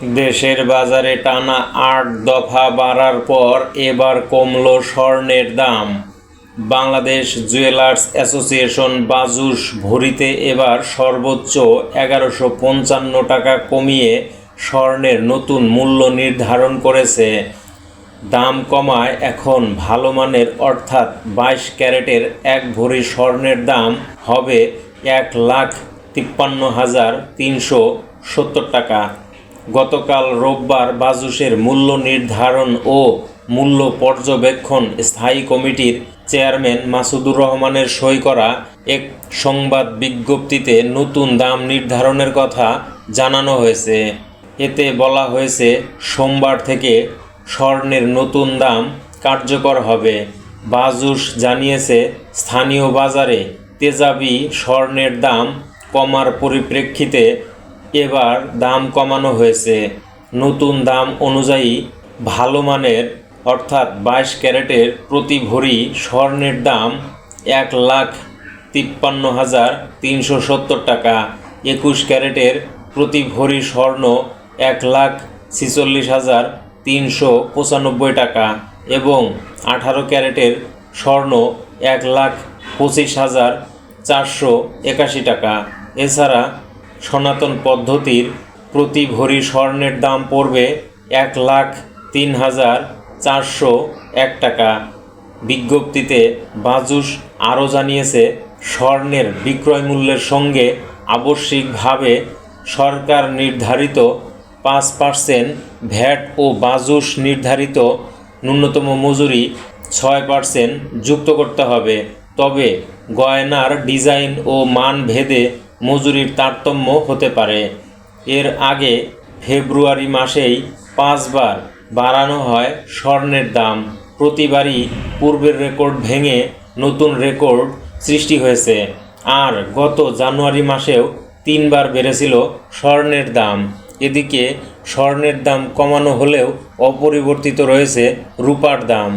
দেশের বাজারে টানা আট দফা বাড়ার পর এবার কমল স্বর্ণের দাম। বাংলাদেশ জুয়েলার্স অ্যাসোসিয়েশন বাজুস ভরিতে এবার সর্বোচ্চ এগারোশো পঞ্চান্ন টাকা কমিয়ে স্বর্ণের নতুন মূল্য নির্ধারণ করেছে। দাম কমায় এখন ভালো মানের, অর্থাৎ বাইশ ক্যারেটের এক ভরি স্বর্ণের দাম হবে এক লাখ তিপ্পান্ন হাজার তিনশো সত্তর টাকা। গতকাল রোববার বাজুসের মূল্য নির্ধারণ ও মূল্য পর্যবেক্ষণ স্থায়ী কমিটির চেয়ারম্যান মাসুদুর রহমানের সই করা এক সংবাদ বিজ্ঞপ্তিতে নতুন দাম নির্ধারণের কথা জানানো হয়েছে। এতে বলা হয়েছে, সোমবার থেকে স্বর্ণের নতুন দাম কার্যকর হবে। বাজুস জানিয়েছে, স্থানীয় বাজারে তেজাবি স্বর্ণের দাম কমার পরিপ্রেক্ষিতে এবার দাম কমানো হয়েছে। নতুন দাম অনুযায়ী ভালো মানের, অর্থাৎ বাইশ ক্যারেটের প্রতি ভরি স্বর্ণের দাম এক লাখ তিপ্পান্ন হাজার তিনশো সত্তর টাকা। একুশ ক্যারেটের প্রতি ভরি স্বর্ণ এক লাখ ছিচল্লিশ হাজার তিনশো পঁচানব্বই টাকা এবং আঠারো ক্যারেটের স্বর্ণ এক লাখ পঁচিশ হাজার চারশো একাশি টাকা। এছাড়া সনাতন পদ্ধতির প্রতি ভরি স্বর্ণের দাম পড়বে এক লাখ তিন হাজার চারশো এক টাকা। বিজ্ঞপ্তিতে বাজুস আরও জানিয়েছে, স্বর্ণের বিক্রয় মূল্যের সঙ্গে আবশ্যিকভাবে সরকার নির্ধারিত পাঁচ পার্সেন্ট ভ্যাট ও বাজুস নির্ধারিত ন্যূনতম মজুরি ছয় পার্সেন্ট যুক্ত করতে হবে। তবে গয়নার ডিজাইন ও মান ভেদে মজুরির তারতম্য হতে পারে। এর আগে ফেব্রুয়ারি মাসেই পাঁচবার বাড়ানো হয় স্বর্ণের দাম। প্রতিবারই পূর্বের রেকর্ড ভেঙে নতুন রেকর্ড সৃষ্টি হয়েছে। আর গত জানুয়ারি মাসেও তিনবার বেড়েছিল স্বর্ণের দাম। এদিকে স্বর্ণের দাম কমানো হলেও অপরিবর্তিত রয়েছে রূপার দাম।